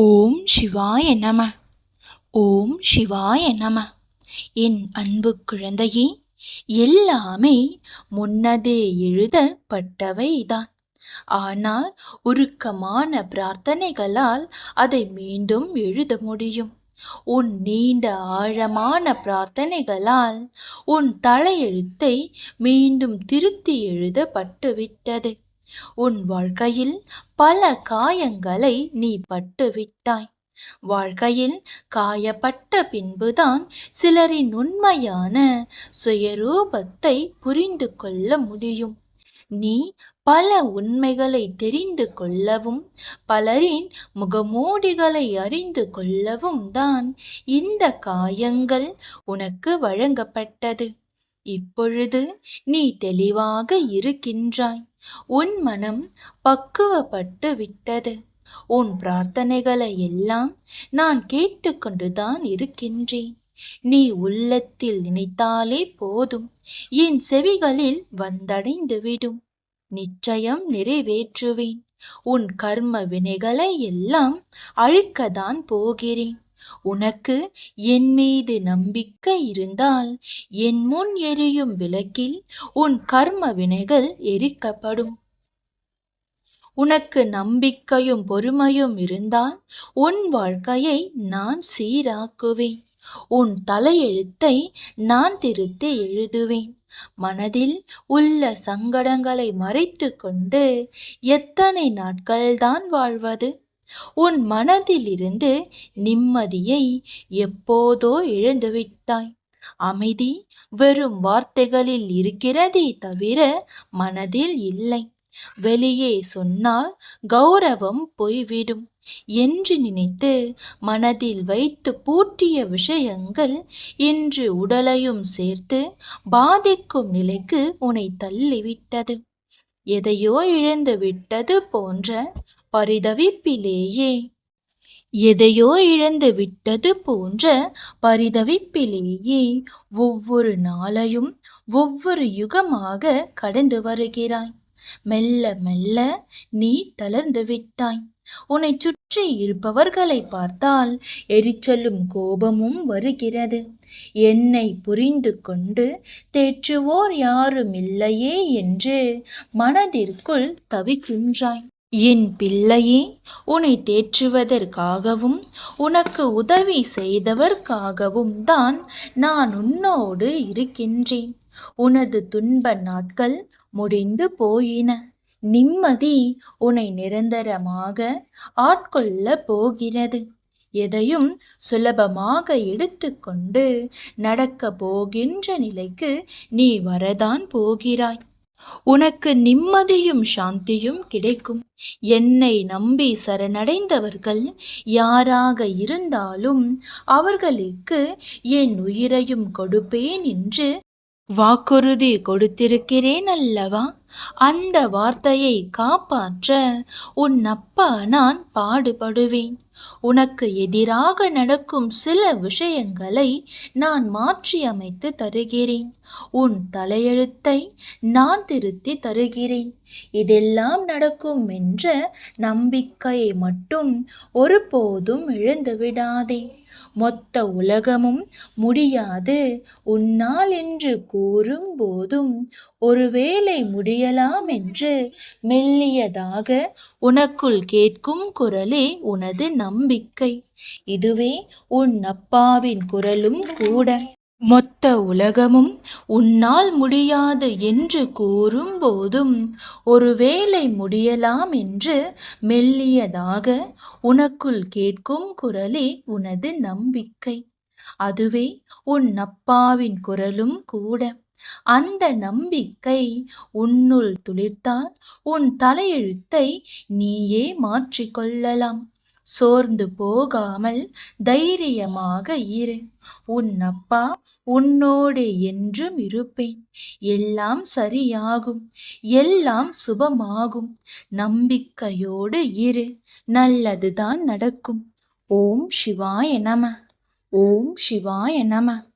ஓம் சிவாய நம. ஓம் சிவாய நம. என் அன்பு குழந்தையே எல்லாமே முன்னதே எழுதப்பட்டவைதான். ஆனால் உருக்கமான பிரார்த்தனைகளால் அதை மீண்டும் எழுத முடியும். உன் நீண்ட ஆழமான பிரார்த்தனைகளால் உன் தலையெழுத்தை மீண்டும் திருத்தி எழுதப்பட்டுவிட்டது. உன் வாழ்க்கையில் பல காயங்களை நீ பட்டுவிட்டாய். வாழ்க்கையில் காயப்பட்ட பின்புதான் சிலரின் உண்மையான சுயரூபத்தை புரிந்து கொள்ள முடியும். நீ பல உண்மைகளை தெரிந்து கொள்ளவும் பலரின் முகமூடிகளை அறிந்து கொள்ளவும் தான் இந்த காயங்கள் உனக்கு வழங்கப்பட்டது. இப்பொழுது நீ தெளிவாக இருக்கின்றாய். உன் மனம் பக்குவப்பட்டு விட்டது. உன் பிரார்த்தனைகளை எல்லாம் நான் கேட்டுக்கொண்டுதான் இருக்கின்றேன். நீ உள்ளத்தில் நினைத்தாலே போதும். என் செவிகளில் வந்தடைந்து விடும். நிச்சயம் நிறைவேற்றுவேன். உன் கர்ம வினைகளை எல்லாம் அழிக்கத்தான் போகிறேன். உனக்கு என் மீது நம்பிக்கை இருந்தால் என் முன் எரியும் விளக்கில் உன் கர்ம வினைகள் எரிக்கப்படும். உனக்கு நம்பிக்கையும் பொறுமையும் இருந்தால் உன் வாழ்க்கையை நான் சீராக்குவேன். உன் தலையெழுத்தை நான் திருத்தி எழுதுவேன். மனதில் உள்ள சங்கடங்களை மறைத்து கொண்டு எத்தனை நாட்கள்தான் வாழ்வது? உன் மனதிலிருந்து நிம்மதியை எப்போதோ இழந்துவிட்டாய் அமைதி வெறும் வார்த்தைகளில் இருக்கிறதே தவிர மனதில் இல்லை. வெளியே சொன்னால் கௌரவம் போய்விடும். என்று நினைத்து மனதில் வைத்து பூட்டிய விஷயங்கள் இன்று உடலையும் சேர்த்து பாதிக்கும் நிலைக்கு உன்னை தள்ளிவிட்டது. எதையோ இழந்து விட்டது போன்ற பரிதவிப்பிலேயே. எதையோ இழந்து விட்டது போன்ற பரிதவிப்பிலேயே. ஒவ்வொரு நாளையும் ஒவ்வொரு யுகமாக கடந்து வருகிறாய். மெல்ல மெல்ல நீ தளர்ந்து விட்டாய். உன்னை சுற்றி இருப்பவர்களை பார்த்தால் எரிச்சலும் கோபமும் வருகிறது. என்னை புரிந்து கொண்டு தேற்றுவோர் யாரும் இல்லையே என்று மனதிற்குள் தவிக்கின்றாய். என் பிள்ளையே உன்னை தேற்றுவதற்காகவும் உனக்கு உதவி செய்தவர்க்காகவும் தான் நான் உன்னோடு இருக்கின்றேன். உனது துன்ப நாட்கள் முடிந்து போயின. நிம்மதி உன்னை நிரந்தரமாக ஆட்கொள்ள போகிறது. எதையும் சுலபமாக எடுத்துக்கொண்டு நடக்க போகின்ற நிலைக்கு நீ வரதான் போகிறாய். உனக்கு நிம்மதியும் சாந்தியும் கிடைக்கும். என்னை நம்பி சரணடைந்தவர்கள் யாராக இருந்தாலும் அவர்களுக்கு என் உயிரையும் கொடுப்பேன் என்று வாக்குறுதி கொடுத்திருக்கிறேன் அல்லவா? அந்த வார்த்தையை காப்பாற்ற உன் அப்பா நான் பாடுபடுவேன். உனக்கு எதிராக நடக்கும் சில விஷயங்களை நான் மாற்றியமைத்து தருகிறேன். உன் தலையெழுத்தை நான் திருத்தி தருகிறேன். இதெல்லாம் நடக்கும் என்ற நம்பிக்கையை மட்டும் ஒருபோதும் இழந்துவிடாதே மொத்த உலகமும் முடியாது. உன்னால் என்று கூறும் போதும் ஒருவேளை முடியும் என்று மெல்லியதாக உனக்குள் கேட்கும் குரலே உனது நம்பிக்கை. இதுவே உன் அப்பாவின் குரலும் கூட. மொத்த உலகமும் உன்னால் முடியாது என்று கூறும் போதும் ஒருவேளை முடியலாம் என்று மெல்லியதாக உனக்குள் கேட்கும் குரலே உனது நம்பிக்கை. அதுவே உன் அப்பாவின் குரலும் கூட. அந்த நம்பிக்கை உன்னுள் துளிர்த்தால் உன் தலையெழுத்தை நீயே மாற்றிக்கொள்ளலாம் சோர்ந்து போகாமல் தைரியமாக இரு. உன் அப்பா உன்னோடு என்றும் இருப்பேன். எல்லாம் சரியாகும் எல்லாம் சுபமாகும். நம்பிக்கையோடு இரு. நல்லதுதான் நடக்கும். ஓம் சிவாய நம. ஓம் சிவாய நம.